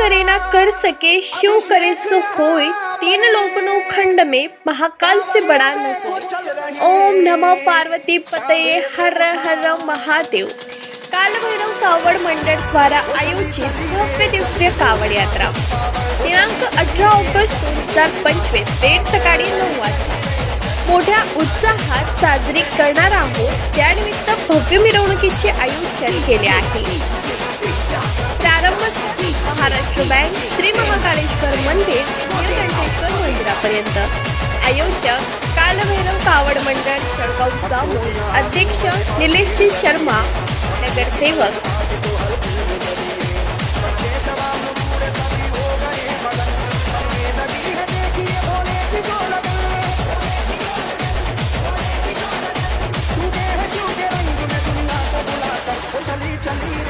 करेना कर सके शिव करे सो होय तीन लोक नो खंड में महाकाल से बड़ा न हो। ओम नमः पार्वती पतये हर हर महादेव। कालभैरव कावड मंडळ द्वारा आयोजित भव्य दिव्य कावड यात्रा। दिनांक अठरा ऑगस्ट दोन हजार पंचवीस वेळ सकाळी नऊ वाजता। मोठ्या उत्साहात साजरी करणार आहोत. त्यानिमित्त भव्य मिरवणुकीचे आयोजन केले आहे. बँक श्री महाकालेश्वर मंदिर मंदिरापर्यंत. आयोजक कालभैरव कावड मंडळ जळगाव अध्यक्ष निलेशजी शर्मा नगरसेवक. चली